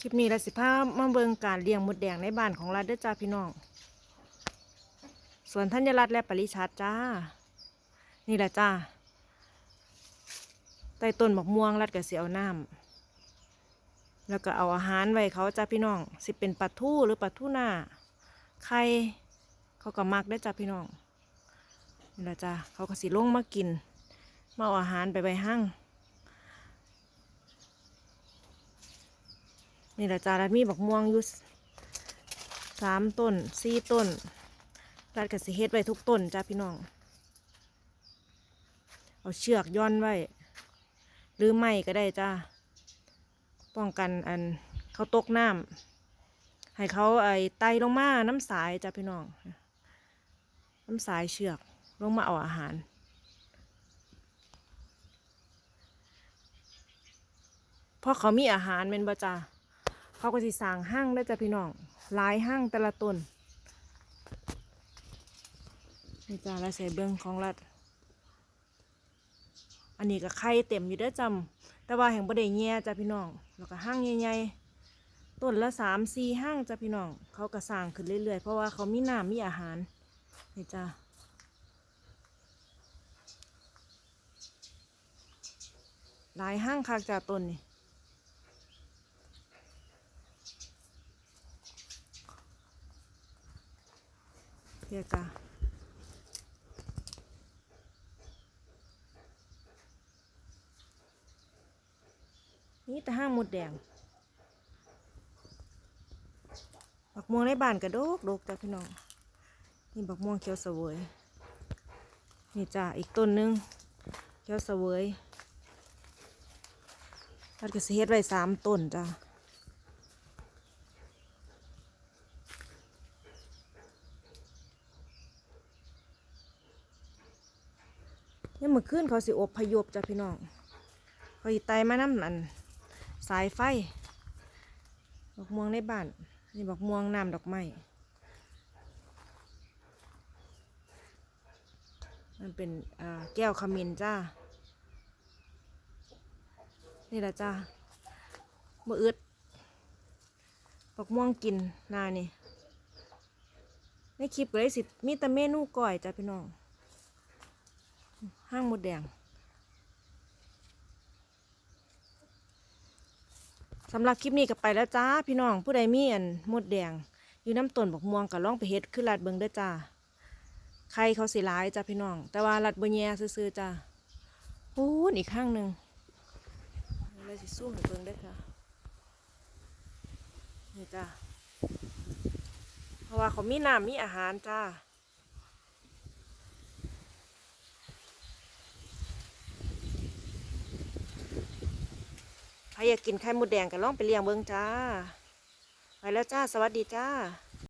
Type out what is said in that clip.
คลิปนี้เราสิพามาเบิงการเลี้ยงมดแดงในบ้านของเรัฐเด้อจ้าพี่น้อง ส่วนธัญรัตและปริชัดจ้า นี่แหละจ้าใต้ต้นบักม่วงรัดกับเสียวน้ำแล้วก็เอาอาหารไว้เขาจ้าพี่น้อง สิเป็นปลาทูหรือปลาทูหน้าไข่เขาก็มักได้จ้าพี่น้อง นี่แหละจ้าเขาก็สิลงมากิน มาเอาอาหารไปไว้ห้าง นี่แหละจ้ารัดมีบักม่วงอยู่สามต้นสี่ต้นรัดกับสิเฮ็ดไว้ทุกต้นจ้าพี่น้อง เอาเชือกย้อนไว้ หรือไม่ก็ได้จ้าป้องกันอันเขาตกน้ำให้เขาไอ้ไตลงมาน้ำสายจ้าพี่น้อง น้ำสายเชือกลงมาเอาอาหารเพราะเขามีอาหารเป็นบ่จ้า เขาก็สิสร้างห้างได้จ้ะพี่น้องหลายห้างแต่ละต้นนี่จ้าและใส่เบื้องของรัดอันนี้ก็ไข่เต็มอยู่เด้จำแต่ว่าแห่งบ่ได้แย่จ้ะพี่น้อง แล้วก็ห้างใหญ่ๆต้นละสามสี่ห้างจ้ะพี่น้อง เขาก็สร้างขึ้นเรื่อยๆ เพราะว่าเขามีน้ำมีอาหารนี่จ้าหลายห้างคักจ้ะต้นนี่ เดี๋ยวจ้ะนี่แต่ห้างมดแดงบักม่วงในบ้านกระโดกโดกจ้ะพี่น้อง นี่บักม่วงเขียวเสวยนี่จ้ะอีกต้นหนึงเขียวเสวยตัดกระเสียดไว้สามต้นจ้ะ ยเมื่อคืนเขาสิอบพยพจ้ะพี่น้องเขาสิไตมาน้ำอันสายไฟดอกม่วงในบ้าน นี่บอกม่วงน้ำดอกไม้มันเป็นแก้วขมิ้นจ้า นี่แหละจ้ามื่ออึดดอกม่วงกินนานี่ในคลิปก็เลยสิ มีแต่เมนูก้อยจ้ะพี่น้อง ห้างมดแดงสำหรับคลิปนี้ก็ไปแล้วจ้า พี่น้องผู้ใดมีอันมดแดง อยู่น้ำต้นบอกม่วงก็ล่องไปเฮ็ดขึ้นลาดเบิงเด้อจ้าใครเขาสิร้ายจ้าพี่น้อง แต่ว่าลัดเบญแยซื่อๆจ้าพูนอีกข้างหนึ่งเลยสิสู้ให้เบิงได้อค่ะนี่จ้าเพราะว่าเขามีน้ำมีอาหารจ้า ใครอยากกินไข่มดแดงก็ลองไปเลี้ยงเบิ่งจ้า ไปแล้วจ้า สวัสดีจ้า